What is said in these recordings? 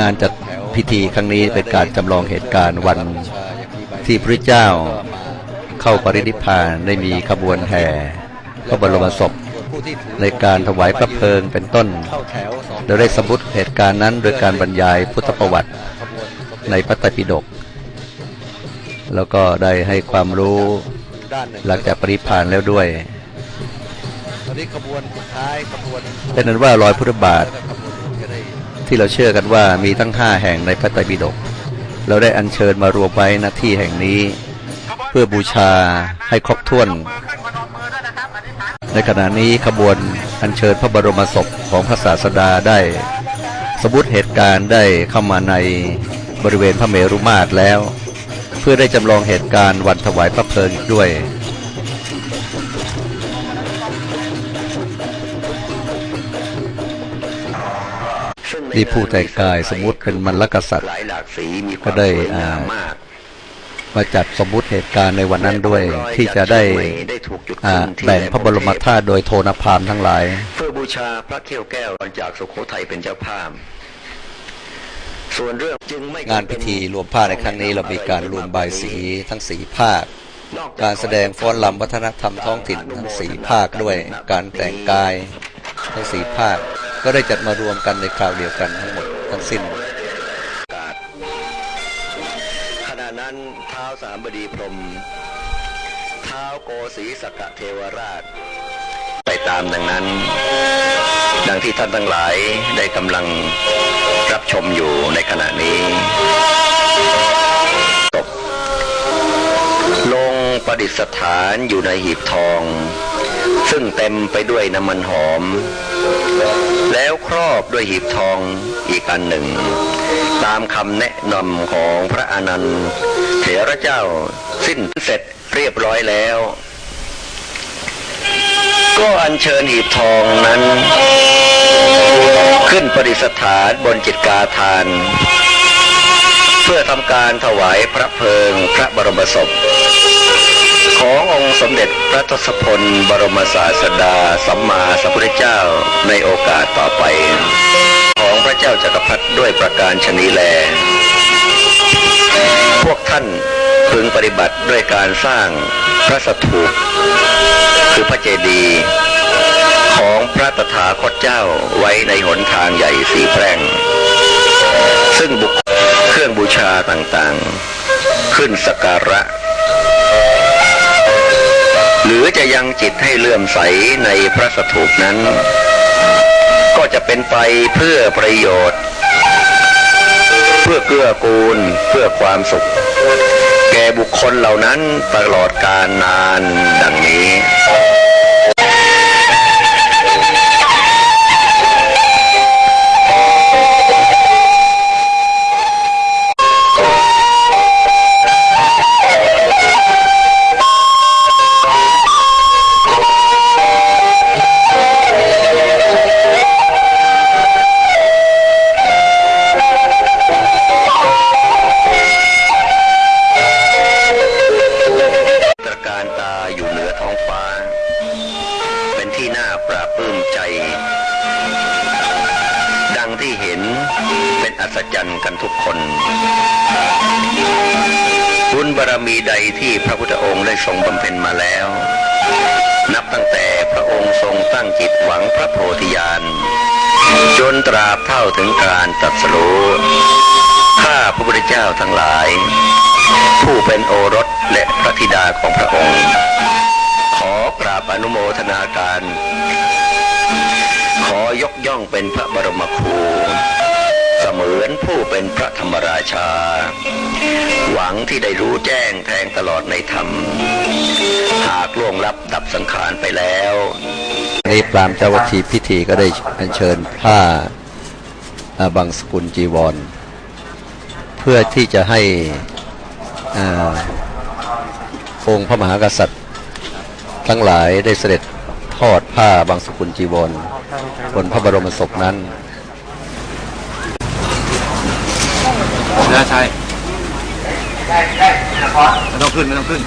งานจัดพิธีครั้งนี้เป็นการจำลองเหตุการณ์วันที่พระเจ้าเข้าปรินิพพานได้มีขบวนแห่พระบรมศพ ในการถวายพระเพลิงเป็นต้นโดยได้สมมติเหตุการณ์นั้นโดยการบรรยายพุทธประวัติในพระไตรปิฎกแล้วก็ได้ให้ความรู้หลังจากปรินิพพานแล้วด้วยตอนนี้ขบวนสุดท้ายขบวนเป็นนั้นว่ารอยพุทธบาทขบวนจะได้ ที่เราเชื่อกันว่ามีทั้งห้าแห่งในพระไตรปิฎกเราได้อัญเชิญมารวมไว้ณที่แห่งนี้ เพื่อบูชาให้ครบถ้วน ในขณะนี้ขบวนอัญเชิญพระบรมศพของพระศาสดาได้ สมมติเหตุการณ์ได้เข้ามาในบริเวณพระเมรุมาตรแล้ว เพื่อได้จำลองเหตุการณ์วันถวายพระเพลิงด้วย ที่ผู้แต่งกายสมมุติเป็นมรรคษัตริย์หลายหลากสีมีคก็วามได้สวยงามอ่ามมากมาจัดสมมุติเหตุการณ์ในวันนั้นด้วยที่จะได้ได้ถูกจุดอ่าขึ้นที่แบ่งพระบรมธาตุโดยโทนพามทั้งหลาย เพื่อบูชาพระเขี้ยวแก้วจากสุโขทัยเป็นเจ้าภาพส่วนเรื่องจึงไม่งานพิธีรวมผ้าในครั้งนี้เรามีการรวมบายสีทั้งสีภาค การแสดงฟ้อนรำวัฒนธรรมท้องถิ่นทั้งสีภาคด้วย การแต่งกายทั้งสีภาค ก็ได้จัดมารวมกันในคราวเดียวกันทั้งหมดทั้งสิ้นขณะนั้นเท้าสามบดีพรมเท้าโกสีสกะเทวราช ไปตามดังนั้น ดังที่ท่านทั้งหลายได้กำลังรับชมอยู่ในขณะนี้ตกลงประดิษฐานอยู่ในหีบทอง ซึ่งเต็มไปด้วยน้ำมันหอม แล้วครอบด้วยหีบทองอีกอันหนึ่ง ตามคำแนะนำของพระอนันต์เถระเจ้าสิ้นเสร็จเรียบร้อยแล้ว ก็อัญเชิญหีบทองนั้น ขึ้นประดิษฐานบนจิตกาทาน เพื่อทำการถวายพระเพลิงพระบรมศพ ขององค์สมเด็จพระทศพลบรมศาสดาสัมมาสัมพุทธเจ้าในโอกาสต่อไป ของพระเจ้าจักรพรรดิด้วยประการชนีแล พวกท่านพึงปฏิบัติด้วยการสร้างพระสถูปคือพระเจดีย์ของพระตถาคตเจ้าไว้ในหนทางใหญ่สีแพร่ง ซึ่งบุคเครื่องบูชาต่างๆ ขึ้นสักการะ หรือจะยังจิตให้เลื่อมใสในพระสถูปนั้น ก็จะเป็นไปเพื่อประโยชน์ เพื่อเกื้อกูลเพื่อความสุข แก่บุคคลเหล่านั้นตลอดกาลนานดังนี้ บารมีใดที่พระพุทธองค์ได้ทรงบำเพ็ญมาแล้ว นับตั้งแต่พระองค์ทรงตั้งจิตหวังพระโพธิญาณจนตราบเท่าถึงการตรัสรู้ข้าพระพุทธเจ้าทั้งหลาย ผู้เป็นโอรสและพระธิดาของพระองค์ ขอกราบอนุโมทนาการ ขอยกย่องเป็นพระบรมครู เสมือนผู้เป็นพระธรรมราชา หวังที่ได้รู้แจ้งแทงตลอดในธรรม หากล่วงลับดับสังขารไปแล้วในพรามเจ้าวัตถีพิธีก็ได้อัญเชิญผ้าบางสกุลจีวร เพื่อที่จะให้อองค์พระมหากษัตริย์ ทั้งหลายได้เสด็จทอดผ้าบางสกุลจีวรบนพระบรมศพนั้น เรือชัยไม่ต้องขึ้นไม่ต้องขึ้น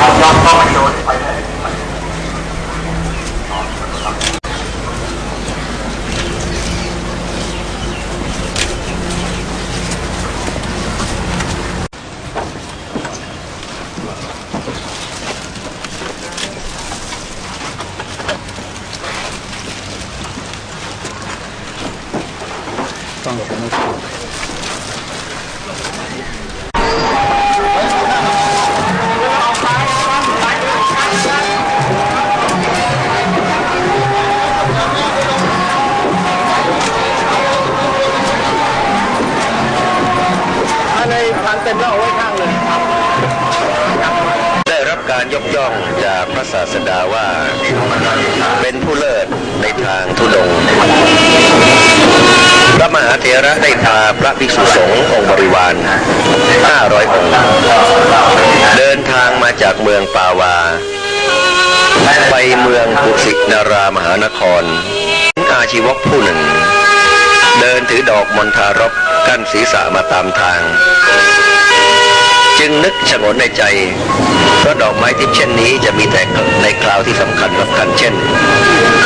ต้อง ผมไม่ถูกในทางเต็มแล้วเอาไว้ข้างเลยได้รับการยกย่องจากพระศาสดาว่า เป็นผู้เลิศในทางทุดงค์ พระมหาเถระได้พาพระภิกษุสงฆ์องค์บริวาร 500 องค์ เดินทางมาจากเมืองปาวา ไปเมืองกุสินารามหานคร อาชีวกผู้หนึ่ง เดินถือดอกมณฑารบกั้นศีรษะมาตามทาง จึงนึกชงนในใจเพราะดอกไม้ทิพย์เช่นนี้จะมีแต่ในคราวที่สำคัญสำคัญเช่น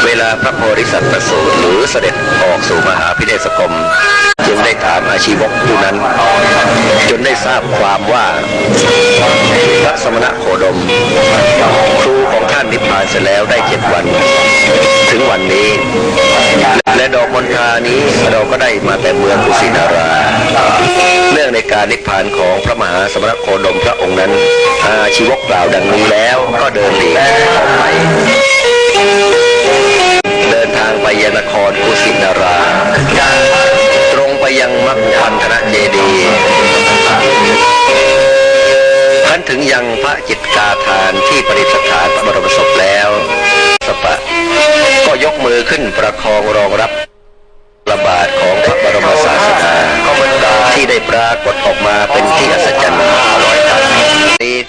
เวลาพระโพธิสัตว์ประสูติหรือเสด็จออกสู่มหาพิเนศกรมจึงได้ถามอาชีวกผู้นั้น จนได้ทราบความว่าพระสมณะโคดม ครูของท่านนิพพานเสร็จแล้วได้เจ็ดวัน ถึงวันนี้ และดอกมณฑานี้เราก็ได้มาแต่เมืองกุสินารา เรื่องในการนิพพานของพระมหาสมณโคดมพระองค์นั้นอาชีวกกล่าวดังนี้แล้วก็เดินหลีกออกไปเดินทางไปยังนครกุสินารา ตรงไปยังมักพันธนเจดีย์ท่านถึงยังพระจิตกาทานที่ประดิษฐานพระบรมศพแล้วสปะก็ยกมือขึ้นประคองรองรับระบาดของพระบรมศาสดาที่ได้ปรากฏออกมาเป็นที่อัศจรรย์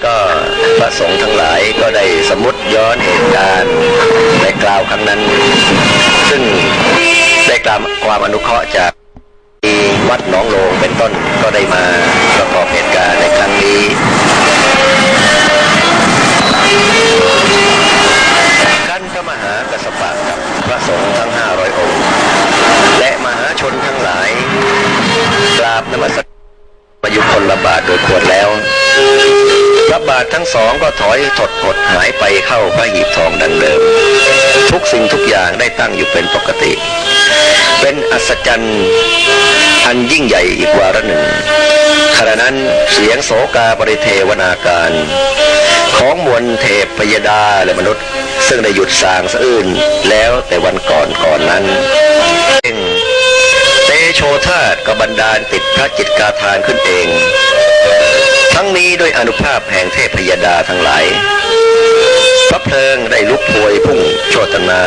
ก็พระสงฆ์ทั้งหลายก็ได้สมมติย้อนเหตุการณ์ในกล่าวครั้งนั้น ซึ่งได้กล่าวความอนุเคราะห์จากทีวัดหนองโลงเป็นต้นก็ได้มาประกอบเหตุการณ์ในครั้งนี้ กันพระมหากัสสปะกับพระสงฆ์ทั้งห้าร้อยองค์ และมหาชนทั้งหลายกราบนมัสการประยุคนละบาทโดยควรแล้ว พระบาททั้งสองก็ถอยถดหดหายไปเข้าพระหีบทองดังเดิม ทุกสิ่งทุกอย่างได้ตั้งอยู่เป็นปกติ เป็นอัศจรรย์อันยิ่งใหญ่อีกวาระหนึ่งขณะนั้นเสียงโสกาปริเทวนาการ ของมวลเทพพยดาและมนุษย์ ซึ่งได้หยุดสางสะอื้นแล้วแต่วันก่อนก่อนนั้นเองเตโชธาตก็บันดาลติดพระจิตกาทานขึ้นเอง ทั้งนี้ด้วยอนุภาพแห่งเทพพยดาทั้งหลายพระเพลิงได้ลุกพวยพุ่งโชตนา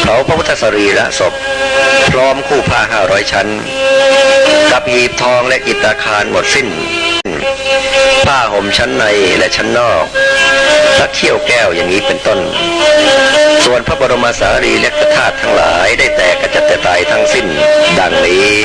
เผาพระพุทธสรีระศพ พร้อมคู่ผ้าห้าร้อยชั้นกับหีบทองและอิฐอาคารหมดสิ้น ผ้าห่มชั้นในและชั้นนอกพระเขี้ยวแก้วอย่างนี้เป็นต้น ส่วนพระบรมสารีริกธาตุทั้งหลายได้แตกกระจัดกระจายทั้งสิ้น ดังนี้